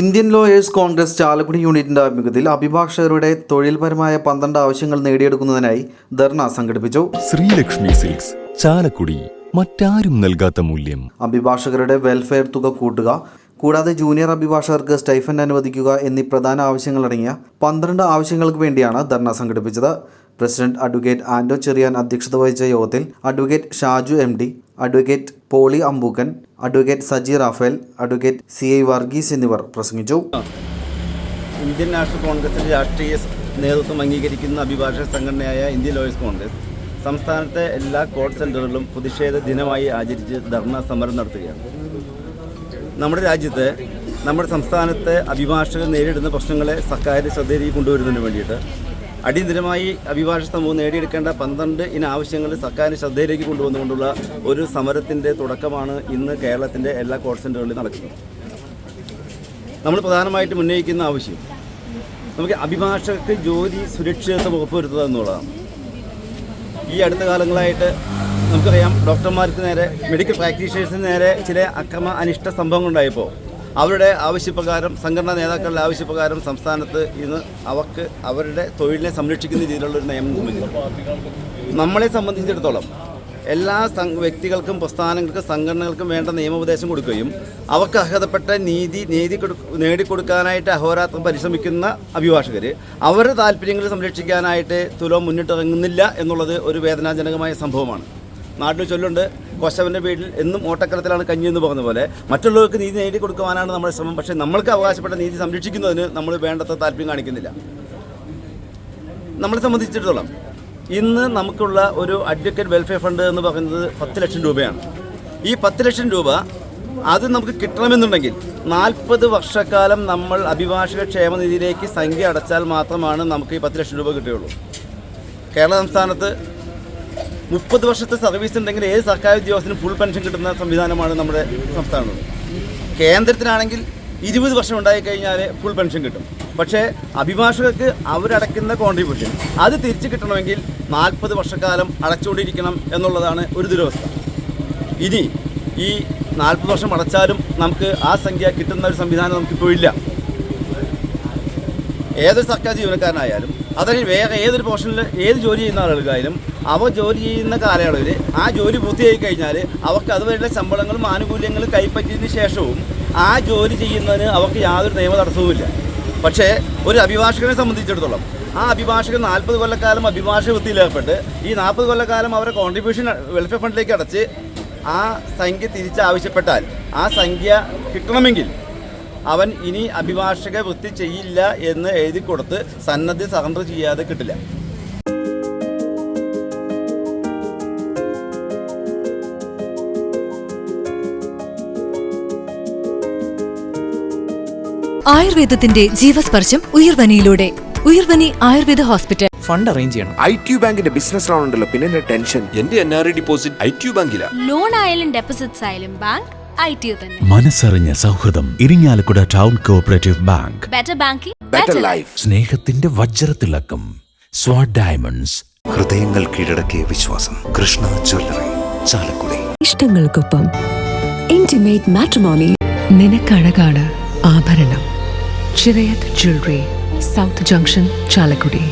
Indian lawyers Congress Chalakudy യൂണിറ്റിന്റെ ആഭിമുഖ്യത്തിൽ അഭിഭാഷകരുടെ തൊഴിൽപരമായ പന്ത്രണ്ട് ആവശ്യങ്ങൾ നേടിയെടുക്കുന്നതിനായി ധർണ സംഘടിപ്പിച്ചു. ശ്രീലക്ഷ്മി സിൽക്സ് ചാലക്കുടി മറ്റാരും നൽകാത്ത മൂല്യം. അഭിഭാഷകരുടെ വെൽഫെയർ തുക കൂട്ടുക കൂടാതെ ജൂനിയർ അഭിഭാഷകർക്ക് സ്റ്റൈഫൻ അനുവദിക്കുക എന്നീ പ്രധാന ആവശ്യങ്ങളടങ്ങിയ പന്ത്രണ്ട് ആവശ്യങ്ങൾക്ക് വേണ്ടിയാണ് ധർണ സംഘടിപ്പിച്ചത്. പ്രസിഡന്റ് അഡ്വക്കേറ്റ് ആന്റോ ചെറിയാൻ അധ്യക്ഷത വഹിച്ച യോഗത്തിൽ advocate Shaju M D advocate Poly Ampookkan advocate Saji Raphael advocate C I Varghese എന്നിവർ പ്രസംഗിച്ചു. ഇന്ത്യൻ നാഷണൽ കോൺഗ്രസിന്റെ രാഷ്ട്രീയ നേതൃത്വം അംഗീകരിക്കുന്ന അഭിഭാഷക സംഘടനയായ ഇന്ത്യൻ ലോയേഴ്സ് കോൺഗ്രസ് സംസ്ഥാനത്തെ എല്ലാ കോർട്ട് സെന്ററുകളിലും പ്രതിഷേധ ദിനമായി ആചരിച്ച് ധർണ സമരം നടത്തുകയാണ്. നമ്മുടെ രാജ്യത്തെ നമ്മുടെ സംസ്ഥാനത്തെ അഭിഭാഷകർ നേരിടുന്ന പ്രശ്നങ്ങളെ സർക്കാരിന്റെ ശ്രദ്ധയിലേക്ക് കൊണ്ടുവരുന്നതിന് വേണ്ടിയിട്ട് അടിയന്തരമായി അഭിഭാഷക സമൂഹം നേടിയെടുക്കേണ്ട പന്ത്രണ്ട് ഇന ആവശ്യങ്ങൾ സർക്കാരിന് ശ്രദ്ധയിലേക്ക് കൊണ്ടുവന്നുകൊണ്ടുള്ള ഒരു സമരത്തിന്റെ തുടക്കമാണ് ഇന്ന് കേരളത്തിന്റെ എല്ലാ കോർട്ട് സെന്ററുകളിലും നടക്കുന്നത്. നമ്മൾ പ്രധാനമായിട്ടും ഉന്നയിക്കുന്ന ആവശ്യം നമുക്ക് അഭിഭാഷകർക്ക് ജോലി സുരക്ഷിതത്വം ഉറപ്പുവരുത്തുക എന്നുള്ളതാണ്. ഈ അടുത്ത കാലങ്ങളായിട്ട് നമുക്കറിയാം ഡോക്ടർമാർക്ക് നേരെ മെഡിക്കൽ പ്രാക്ടീഷണേഴ്സിന് നേരെ ചില അക്രമ അനിഷ്ട സംഭവങ്ങൾ ഉണ്ടായപ്പോൾ അവരുടെ ആവശ്യപ്രകാരം സംഘടനാ നേതാക്കളുടെ ആവശ്യപ്രകാരം സംസ്ഥാനത്ത് ഇന്ന് അവർക്ക് അവരുടെ തൊഴിലിനെ സംരക്ഷിക്കുന്ന രീതിയിലുള്ള ഒരു നിയമം നിർമ്മിച്ചു നമ്മളെ സംബന്ധിച്ചിടത്തോളം എല്ലാ വ്യക്തികൾക്കും പ്രസ്ഥാനങ്ങൾക്കും സംഘടനകൾക്കും വേണ്ട നിയമോപദേശം കൊടുക്കുകയും അവർക്ക് അർഹതപ്പെട്ട നീതി നീതി കൊടു- നേടിക്കൊടുക്കാനായിട്ട് അഹോരാത്രം പരിശ്രമിക്കുന്ന അഭിഭാഷകർ അവരുടെ താല്പര്യങ്ങൾ സംരക്ഷിക്കാനായിട്ട് തുലോം മുന്നിട്ടിറങ്ങുന്നില്ല എന്നുള്ളത് ഒരു വേദനാജനകമായ സംഭവമാണ്. നാട്ടിൽ ചൊല്ലുണ്ട് കോശവന്റെ വീട്ടിൽ എന്നും ഓട്ടക്കരത്തിലാണ് കഞ്ഞി എന്ന് പറഞ്ഞ പോലെ മറ്റുള്ളവർക്ക് നീതി നേടി നേടിക്കൊടുക്കുവാനാണ് നമ്മുടെ ശ്രമം. പക്ഷേ നമ്മൾക്ക് അവകാശപ്പെട്ട നീതി സംരക്ഷിക്കുന്നതിന് നമ്മൾ വേണ്ടത്ര താല്പര്യം കാണിക്കുന്നില്ല. നമ്മളെ സംബന്ധിച്ചിടത്തോളം ഇന്ന് നമുക്കുള്ള ഒരു അഡ്വക്കേറ്റ് വെൽഫെയർ ഫണ്ട് എന്ന് പറയുന്നത് പത്ത് ലക്ഷം രൂപയാണ്. ഈ പത്ത് ലക്ഷം രൂപ അത് നമുക്ക് കിട്ടണമെന്നുണ്ടെങ്കിൽ നാൽപ്പത് വർഷക്കാലം നമ്മൾ അഭിഭാഷക ക്ഷേമനിധിയിലേക്ക് സംഖ്യ അടച്ചാൽ മാത്രമാണ് നമുക്ക് ഈ പത്ത് ലക്ഷം രൂപ കിട്ടുകയുള്ളൂ. കേരള സംസ്ഥാനത്ത് മുപ്പത് വർഷത്തെ സർവീസ് ഉണ്ടെങ്കിൽ ഏത് സർക്കാർ ഉദ്യോഗസ്ഥനും ഫുൾ പെൻഷൻ കിട്ടുന്ന സംവിധാനമാണ് നമ്മുടെ സംസ്ഥാനം കേന്ദ്രത്തിനാണെങ്കിൽ ഇരുപത് വർഷം ഉണ്ടായിക്കഴിഞ്ഞാൽ ഫുൾ പെൻഷൻ കിട്ടും. പക്ഷേ അഭിഭാഷകർക്ക് അവരടയ്ക്കുന്ന കോൺട്രിബ്യൂഷൻ അത് തിരിച്ചു കിട്ടണമെങ്കിൽ നാൽപ്പത് വർഷക്കാലം അടച്ചുകൊണ്ടിരിക്കണം എന്നുള്ളതാണ് ഒരു ദുരവസ്ഥ. ഇനി ഈ നാൽപ്പത് വർഷം അടച്ചാലും നമുക്ക് ആ സംഖ്യ കിട്ടുന്ന ഒരു സംവിധാനം നമുക്കിപ്പോൾ ഇല്ല. ഏതൊരു സർക്കാർ ജീവനക്കാരനായാലും അതല്ലെങ്കിൽ വേറെ ഏതൊരു പോർഷനിൽ ഏത് ജോലി ചെയ്യുന്ന ആളുകൾക്കായാലും അവർ ജോലി ചെയ്യുന്ന കാലയളവിൽ ആ ജോലി പൂർത്തിയായി കഴിഞ്ഞാൽ അവർക്ക് അതുവരെയുള്ള ശമ്പളങ്ങളും ആനുകൂല്യങ്ങളും കൈപ്പറ്റിയതിന് ശേഷവും ആ ജോലി ചെയ്യുന്നതിന് അവർക്ക് യാതൊരു നിയമ തടസ്സവുമില്ല. പക്ഷേ ഒരു അഭിഭാഷകനെ സംബന്ധിച്ചിടത്തോളം ആ അഭിഭാഷകൻ നാൽപ്പത് കൊല്ലക്കാലം അഭിഭാഷക വൃത്തിയിൽ ഏർപ്പെട്ട് ഈ നാൽപ്പത് കൊല്ലക്കാലം അവരുടെ കോൺട്രിബ്യൂഷൻ വെൽഫെയർ ഫണ്ടിലേക്ക് അടച്ച് ആ സംഖ്യ തിരിച്ചാവശ്യപ്പെട്ടാൽ ആ സംഖ്യ കിട്ടണമെങ്കിൽ അവൻ ഇനി അഭിഭാഷക വൃത്തി ചെയ്യില്ല എന്ന് എഴുതി കൊടുത്ത് സന്നദ്ധ സറണ്ടർ ചെയ്യാതെ കിട്ടില്ല. ആയുർവേദത്തിന്റെ ജീവസ്പർശം ഉയർവനിയിലൂടെ. Uyarvani Ayurveda hospital. Fund arrange ചെയ്യണം. ഐ ടി ബാങ്കിന്റെ ബിസിനസ് ലോൺ ഉണ്ടല്ലോ പിന്നെ ടെൻഷൻ. എന്റെ N R I deposit I T ബാങ്കില. Loan ആയാലും ഡെപ്പോസിറ്റ്സ് ആയാലും ബാങ്ക് മനസ്സറിഞ്ഞ സൗഹൃദം Irinjalakuda town cooperative bank. Better banking better life സ്നേഹത്തിന്റെ വജ്രത്തിളക്കം സ്വാഡ് ഡയമണ്ട്സ്. ഹൃദയങ്ങൾ കീഴടക്കിയ വിശ്വാസം കൃഷ്ണ ജ്വല്ലറി ചാലക്കുടി. ഇഷ്ടങ്ങൾക്കൊപ്പം ഇന്റിമേറ്റ് മാട്രിമോണി നിനക്കഴകാണ് ആഭരണം. Chirayath jewellery south junction Chalakudy